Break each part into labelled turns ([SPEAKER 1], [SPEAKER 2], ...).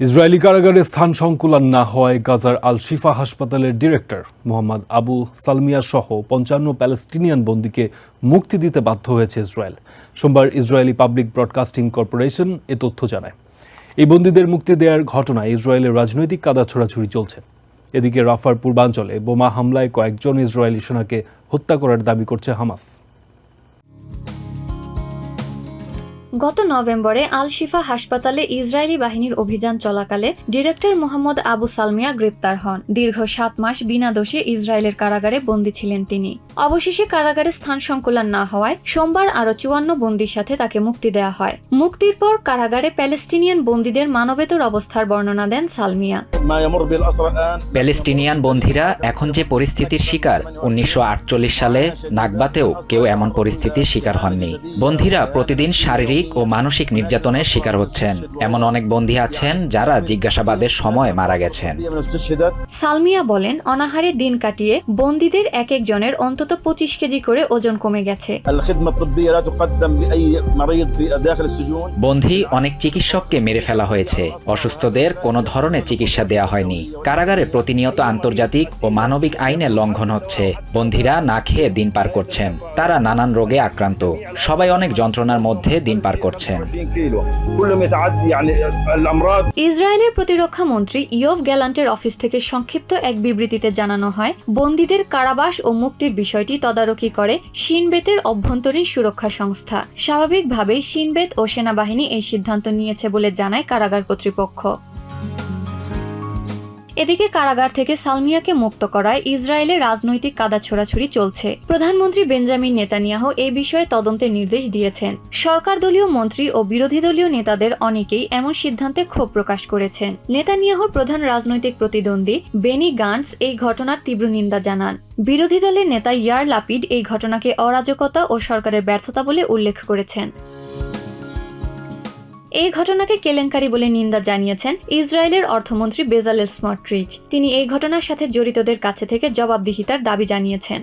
[SPEAKER 1] Israeli কারাগারে স্থান সংকুলান না হওয়ায় গাজার আল শিফা হাসপাতালের ডিরেক্টর মোহাম্মদ আবু সালমিয়া সহ পঞ্চান্ন প্যালেস্টিনিয়ান বন্দীকে মুক্তি দিতে বাধ্য হয়েছে ইসরায়েল। সোমবার ইসরায়েলি পাবলিক ব্রডকাস্টিং কর্পোরেশন এ তথ্য জানায়। এই বন্দীদের মুক্তি দেওয়ার ঘটনায় ইসরায়েলের রাজনৈতিক কাদা ছোড়াছুড়ি চলছে। এদিকে রাফার পূর্বাঞ্চলে বোমা হামলায় কয়েকজন ইসরায়েলি সেনাকে হত্যা করার দাবি করছে হামাস।
[SPEAKER 2] গত নভেম্বরে আল শিফা হাসপাতালে ইসরায়েলি বাহিনীর অভিযান চলাকালে ডিরেক্টর মোহাম্মদ আবু সালমিয়া গ্রেপ্তার হন। দীর্ঘ সাত মাস বিনা দোষে ইসরায়েলের কারাগারে বন্দী ছিলেন তিনি। অবশেষে কারাগারে স্থান সংকুলন না হওয়ায় সোমবার আরও চুয়ান্ন বন্দির সাথে তাকে মুক্তি দেওয়া হয়। মুক্তির পর কারাগারে প্যালেস্টিনিয়ান বন্দীদের মানবেতর অবস্থার বর্ণনা দেন সালমিয়া।
[SPEAKER 3] প্যালেস্টিনিয়ান বন্দীরা এখন যে পরিস্থিতির শিকার, উনিশশো আটচল্লিশ সালে নাগবাতেও কেউ এমন পরিস্থিতির শিকার হননি। বন্দীরা প্রতিদিন শারীরিক শারীরিক ও মানসিক নির্যাতনের শিকার হচ্ছেন। এমন অনেক বন্দী আছেন যারা জিজ্ঞাসাবাদের সময় মারা গেছেন।
[SPEAKER 2] সালমিয়া বলেন অনাহারে দিন কাটিয়ে বন্দীদের এক একজনের অন্তত পঁচিশ কেজি করে ওজন কমে গেছে।
[SPEAKER 3] বন্ধি অনেক চিকিৎসককে মেরে ফেলা হয়েছে। অসুস্থদের কোনো ধরনের চিকিৎসা দেয়া হয়নি। কারাগারে প্রতিনিয়ত আন্তর্জাতিক ও মানবিক আইনের লঙ্ঘন হচ্ছে। বন্ধিরা না খেয়ে দিন পার করছেন। তারা নানান রোগে আক্রান্ত। সবাই অনেক যন্ত্রণার মধ্যে দিন পার করছেন।
[SPEAKER 2] ইসরায়েলের প্রতিরক্ষা মন্ত্রী ইয়ব গ্যালান্টের অফিস থেকে সংক্ষিপ্ত এক বিবৃতিতে জানানো হয়, বন্দীদের কারাবাস ও মুক্তির বিষয়টি তদারকি করে সিনবেতের অভ্যন্তরীণ সুরক্ষা সংস্থা। স্বাভাবিকভাবেই সিনবেত ও সেনাবাহিনী এই সিদ্ধান্ত নিয়েছে বলে জানায় কারাগার কর্তৃপক্ষ। এদিকে কারাগার থেকে সালমিয়াকে মুক্ত করায় ইসরায়েলে রাজনৈতিক কাদা ছোড়াছুড়ি চলছে। প্রধানমন্ত্রী বেঞ্জামিন নেতানিয়াহু এই বিষয়ে তদন্তের নির্দেশ দিয়েছেন। সরকার দলীয় মন্ত্রী ও বিরোধী দলীয় নেতাদের অনেকেই এমন সিদ্ধান্তে ক্ষোভ প্রকাশ করেছেন। নেতানিয়াহুর প্রধান রাজনৈতিক প্রতিদ্বন্দ্বী বেনি গান্স এই ঘটনার তীব্র নিন্দা জানান। বিরোধী দলের নেতা ইয়ার লাপিড এই ঘটনাকে অরাজকতা ও সরকারের ব্যর্থতা বলে উল্লেখ করেছেন। এই ঘটনাকে কেলেঙ্কারি বলে নিন্দা জানিয়েছেন ইসরায়েলের অর্থমন্ত্রী বেজালেল স্মট্রিচ তিনি এই ঘটনার সাথে জড়িতদের কাছে থেকে জবাবদিহিতার দাবি জানিয়েছেন।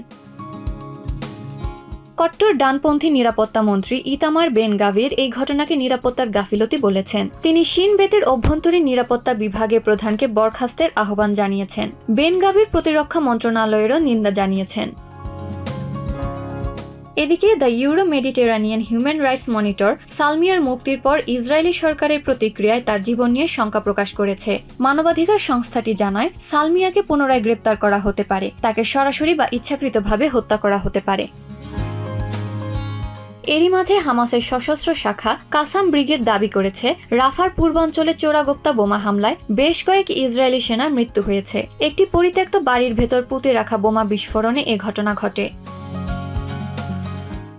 [SPEAKER 2] কট্টর ডানপন্থী নিরাপত্তা মন্ত্রী ইতামার বেন গাভির এই ঘটনাকে নিরাপত্তার গাফিলতি বলেছেন। তিনি শিন বেতের অভ্যন্তরীণ নিরাপত্তা বিভাগের প্রধানকে বরখাস্তের আহ্বান জানিয়েছেন। বেন গাভির প্রতিরক্ষা মন্ত্রণালয়েরও নিন্দা জানিয়েছেন। এদিকে the Euro Mediterranean Human Rights Monitor সালমিয়ার মুক্তির পর ইসরায়েলি সরকারের প্রতিক্রিয়ায় তার জীবন নিয়ে শঙ্কা প্রকাশ করেছে। মানবাধিকার সংস্থাটি জানায়, সালমিয়াকে পুনরায় গ্রেপ্তার করা হতে পারে, তাকে সরাসরি বা ইচ্ছাকৃতভাবে হত্যা করা হতে পারে। এরই মাঝে হামাসের সশস্ত্র শাখা কাসাম ব্রিগেড দাবি করেছে, রাফার পূর্বাঞ্চলে চোরাগোপ্তা বোমা হামলায় বেশ কয়েক ইসরায়েলি সেনার মৃত্যু হয়েছে। একটি পরিত্যক্ত বাড়ির ভেতর পুঁতে রাখা বোমা বিস্ফোরণে এ ঘটনা ঘটে।